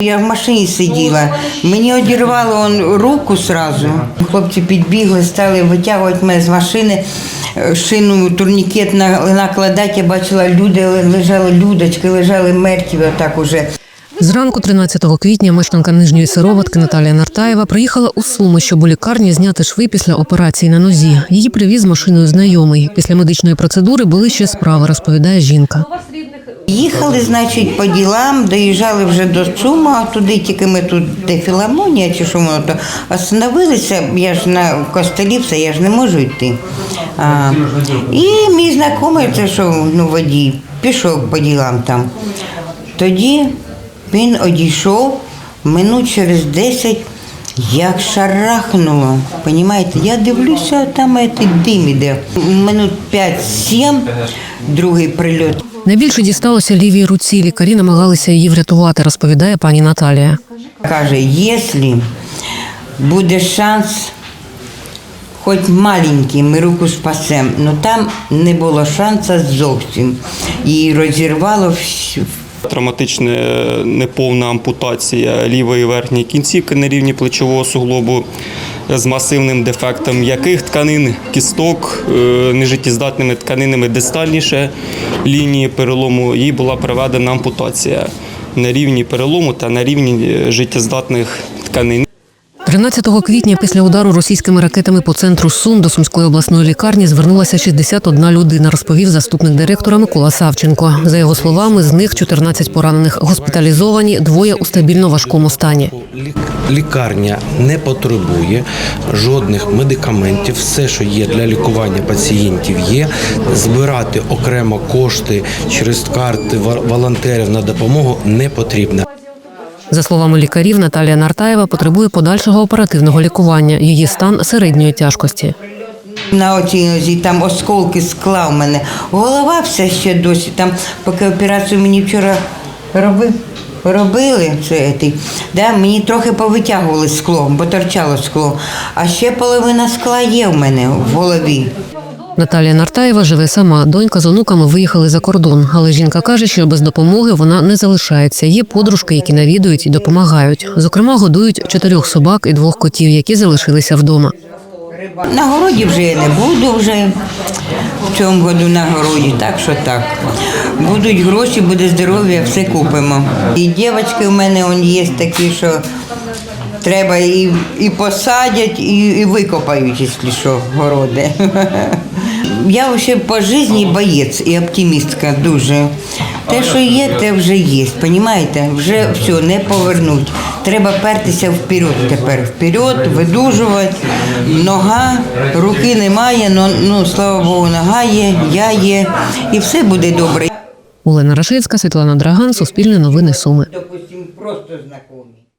Я в машині сиділа, мені одірвало он, руку сразу. Хлопці підбігли, стали витягувати мене з машини, е, шину, турнікет накладати. Я бачила, люди лежали, людочки, лежали мертві отак уже. Зранку 13 квітня мешканка нижньої сироватки Наталія Нартаєва приїхала у Суми, щоб у лікарні зняти шви після операції на нозі. Її привіз машиною знайомий. Після медичної процедури були ще справи, розповідає жінка. Їхали, значить, по ділам, доїжджали вже до Сума, туди тільки ми тут, де філармонія чи що воно то остановилися, я ж на костелі все, я ж не можу йти. А, і мій знайомий, це що ну, водій, пішов по ділам там. Тоді він одійшов, минут через 10, як шарахнуло. Понімаєте, я дивлюся, там дим іде. Минут 5-7, другий прильот. Найбільше дісталося лівій руці. Лікарі намагалися її врятувати, розповідає пані Наталія. Каже, якщо буде шанс, хоч маленький, ми руку спасемо. Ну там не було шансу зовсім. Її розірвало всю. Травматична неповна ампутація лівої верхньої кінцівки на рівні плечового суглобу з масивним дефектом яких тканин, кісток, е, нежиттєздатними тканинами дистальніше лінії перелому, їй була проведена ампутація на рівні перелому та на рівні е, життєздатних тканин. 13 квітня після удару російськими ракетами по центру Сум до Сумської обласної лікарні звернулася 61 людина, розповів заступник директора Микола Савченко. За його словами, з них 14 поранених госпіталізовані, двоє у стабільно важкому стані. Лікарня не потребує жодних медикаментів. Все, що є для лікування пацієнтів, є. Збирати окремо кошти через карти волонтерів на допомогу не потрібно. За словами лікарів, Наталія Нартаєва потребує подальшого оперативного лікування. Її стан середньої тяжкості. На оцій нозі там осколки скла в мене. Голова вся ще досі. Там, поки операцію мені вчора робив, робили, це, да, мені трохи повитягували скло, бо торчало скло. А ще половина скла є в мене в голові. Наталія Нартаєва живе сама. Донька з онуками виїхали за кордон, але жінка каже, що без допомоги вона не залишається. Є подружки, які навідують і допомагають. Зокрема, годують чотирьох собак і двох котів, які залишилися вдома. На городі вже я не буду вже в цьому году на городі, так що так. Будуть гроші, буде здоров'я, все купимо. І дівчатки в мене он є такі, що треба і, і посадять, і, і викопають, якщо що, городи. Я ще по житті боєць і оптимістка дуже. Те, що є, те вже є. Понімаєте? Вже все, не повернуть. Треба пертися вперед тепер. Вперед, видужувати. Нога, руки немає, но, ну слава Богу, нога є, я є, і все буде добре. Олена Рашицька, Світлана Драган, Суспільне новини Суми. Допустим, просто знайомі.